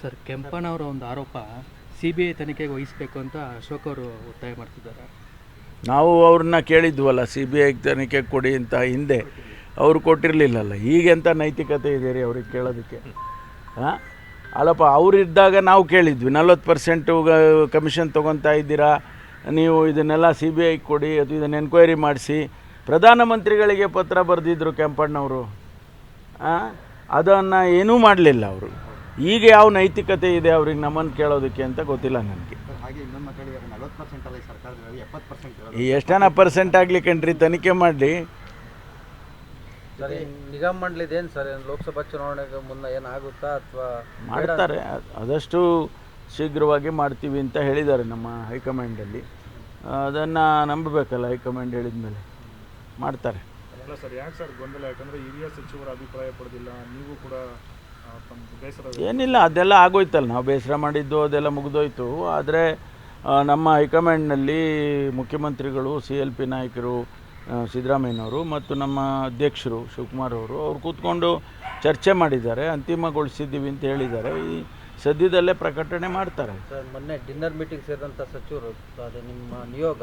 Sir ಕೆಂಪನವರ ಒಂದು ಆರೋಪ C B I ತನಿಖೆಗೆ ವಹಿಸಬೇಕು ಅಂತ ಅಶೋಕ್ ಅವರು ಒತ್ತಾಯ ಮಾಡ್ತಿದ್ದಾರೆ. ನಾವು ಅವ್ರನ್ನ ಕೇಳಿದ್ವಲ್ಲ ಸಿ ಬಿ ಐ ತನಿಖೆ ಕೊಡಿ ಅಂತ ಹಿಂದೆ. ಅವರು ಕೊಟ್ಟಿರಲಿಲ್ಲಲ್ಲ ಈಗೆಂಥ ನೈತಿಕತೆ ಇದೆ ರೀ ಅವ್ರಿಗೆ ಕೇಳೋದಕ್ಕೆ? ಹಾಂ? ಅಲ್ಲಪ್ಪ, ಅವರಿದ್ದಾಗ ನಾವು ಕೇಳಿದ್ವಿ, ನಲ್ವತ್ತು ಪರ್ಸೆಂಟು ಕಮಿಷನ್ ತೊಗೊತಾ ಇದ್ದೀರಾ, ನೀವು ಇದನ್ನೆಲ್ಲ ಸಿ ಬಿ ಐ ಕೊಡಿ, ಅದು ಇದನ್ನು ಎನ್ಕ್ವೈರಿ ಮಾಡಿಸಿ. ಪ್ರಧಾನಮಂತ್ರಿಗಳಿಗೆ ಪತ್ರ ಬರೆದಿದ್ದರು ಕೆಂಪಣ್ಣವರು. ಅದನ್ನು ಏನೂ ಮಾಡಲಿಲ್ಲ ಅವರು. ಈಗ ಯಾವ ನೈತಿಕತೆ ಇದೆ ಅವ್ರಿಗೆ ನಮ್ಮನ್ನು ಕೇಳೋದಕ್ಕೆ ಅಂತ ಗೊತ್ತಿಲ್ಲ ನನಗೆ. ಹಾಗೆ ಇನ್ನೊಂದು ಮಾತು ಹೇಳಿದ್ದಾರೆ ನಲವತ್ತು ಪರ್ಸೆಂಟ್ ಅಲ್ಲ ಈ ಸರ್ಕಾರದಲ್ಲಿ ಎಪ್ಪತ್ತು ಪರ್ಸೆಂಟ್ ಇರೋದು. ಈ ಎಷ್ಟನ ಪರ್ಸೆಂಟ್ ಆಗಲಿ ಕಣ್ರಿ ತನಿಖೆ ಮಾಡಲಿ. ನಿಗಮ ಮಂಡಳಿದೇನು ಸರ್ ಲೋಕಸಭಾ ಚುನಾವಣೆಗೆ ಮುನ್ನ ಏನಾಗುತ್ತಾ ಅಥವಾ ಮಾಡ್ತಾರೆ ಆದಷ್ಟು ಶೀಘ್ರವಾಗಿ ಮಾಡ್ತೀವಿ ಅಂತ ಹೇಳಿದ್ದಾರೆ ನಮ್ಮ ಹೈಕಮಾಂಡಲ್ಲಿ. ಅದನ್ನು ನಂಬಬೇಕಲ್ಲ ಹೈಕಮಾಂಡ್ ಹೇಳಿದ ಮೇಲೆ ಮಾಡ್ತಾರೆ. ಅಲ್ಲ ಸರ್ ಯಾಕೆ ಸರ್ ಗೊಂದಲ? ಯಾಕಂದರೆ ಹಿರಿಯ ಸಚಿವರ ಅಭಿಪ್ರಾಯ ಪಡೆದಿಲ್ಲ ನೀವು ಕೂಡ ಏನಿಲ್ಲ ಅದೆಲ್ಲ ಆಗೋಯ್ತಲ್ಲ. ನಾವು ಬೇಸರ ಮಾಡಿದ್ದು ಅದೆಲ್ಲ ಮುಗಿದೋಯ್ತು. ಆದರೆ ನಮ್ಮ ಹೈಕಮಾಂಡ್ನಲ್ಲಿ ಮುಖ್ಯಮಂತ್ರಿಗಳು ಸಿ ಎಲ್ ಪಿ ನಾಯಕರು ಸಿದ್ದರಾಮಯ್ಯನವರು ಮತ್ತು ನಮ್ಮ ಅಧ್ಯಕ್ಷರು ಶಿವಕುಮಾರ್ ಅವರು ಅವ್ರು ಕೂತ್ಕೊಂಡು ಚರ್ಚೆ ಮಾಡಿದ್ದಾರೆ ಅಂತಿಮಗೊಳಿಸಿದ್ದೀವಿ ಅಂತ ಹೇಳಿದ್ದಾರೆ. ಈ ಸದ್ಯದಲ್ಲೇ ಪ್ರಕಟಣೆ ಮಾಡ್ತಾರೆ. ಸರ್ ಮೊನ್ನೆ ಡಿನ್ನರ್ ಮೀಟಿಂಗ್ ಸೇರಿದಂಥ ಸಚಿವರು ಅದೇ ನಿಮ್ಮ ನಿಯೋಗ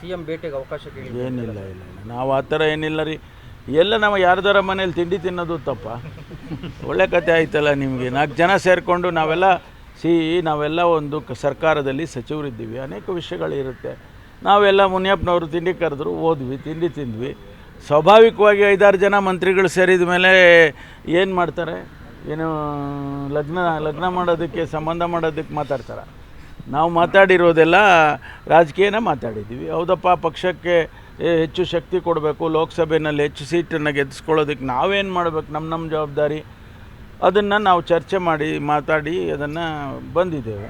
ಸಿ ಎಂ ಭೇಟಿಗೆ ಅವಕಾಶ ಏನಿಲ್ಲ ಇಲ್ಲ ಇಲ್ಲ ನಾವು ಆ ಥರ ಏನಿಲ್ಲ ರೀ. ಎಲ್ಲ ನಾವು ಯಾರ್ದಾರ ಮನೇಲಿ ತಿಂಡಿ ತಿನ್ನೋದು ತಪ್ಪ. ಒಳ್ಳೆ ಕತೆ ಆಯ್ತಲ್ಲ ನಿಮಗೆ. ನಾಲ್ಕು ಜನ ಸೇರಿಕೊಂಡು ನಾವೆಲ್ಲ ಸಿ, ನಾವೆಲ್ಲ ಒಂದು ಕ- ಸರ್ಕಾರದಲ್ಲಿ ಸಚಿವರಿದ್ದೀವಿ. ಅನೇಕ ವಿಷಯಗಳಿರುತ್ತೆ. ನಾವೆಲ್ಲ ಮುನಿಯಪ್ಪನವರು ತಿಂಡಿ ಕರೆದ್ರು, ಓದ್ವಿ, ತಿಂಡಿ ತಿಂದ್ವಿ. ಸ್ವಾಭಾವಿಕವಾಗಿ ಐದಾರು ಜನ ಮಂತ್ರಿಗಳು ಸೇರಿದ ಮೇಲೆ ಏನು ಮಾಡ್ತಾರೆ? ಏನು ಲಗ್ನ ಲಗ್ನ ಮಾಡೋದಕ್ಕೆ, ಸಂಬಂಧ ಮಾಡೋದಕ್ಕೆ ಮಾತಾಡ್ತಾರೆ? ನಾವು ಮಾತಾಡಿರೋದೆಲ್ಲ ರಾಜಕೀಯನೇ ಮಾತಾಡಿದ್ದೀವಿ. ಹೌದಪ್ಪ, ಪಕ್ಷಕ್ಕೆ ಹೆಚ್ಚು ಶಕ್ತಿ ಕೊಡಬೇಕು ಲೋಕಸಭೆಯಲ್ಲಿ ಹೆಚ್ಚು ಸೀಟನ್ನು ಗೆದ್ದಿಸ್ಕೊಳ್ಳೋದಕ್ಕೆ ನಾವೇನು ಮಾಡಬೇಕು ನಮ್ಮ ನಮ್ಮ ಜವಾಬ್ದಾರಿ? ಅದನ್ನು ನಾವು ಚರ್ಚೆ ಮಾಡಿ, ಮಾತಾಡಿ ಅದನ್ನು ಬಂದಿದ್ದೇವೆ.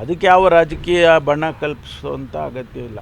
ಅದಕ್ಕೆ ಯಾವ ರಾಜಕೀಯ ಬಣ್ಣ ಕಲ್ಪಿಸುವಂಥ ಅಗತ್ಯ ಇಲ್ಲ.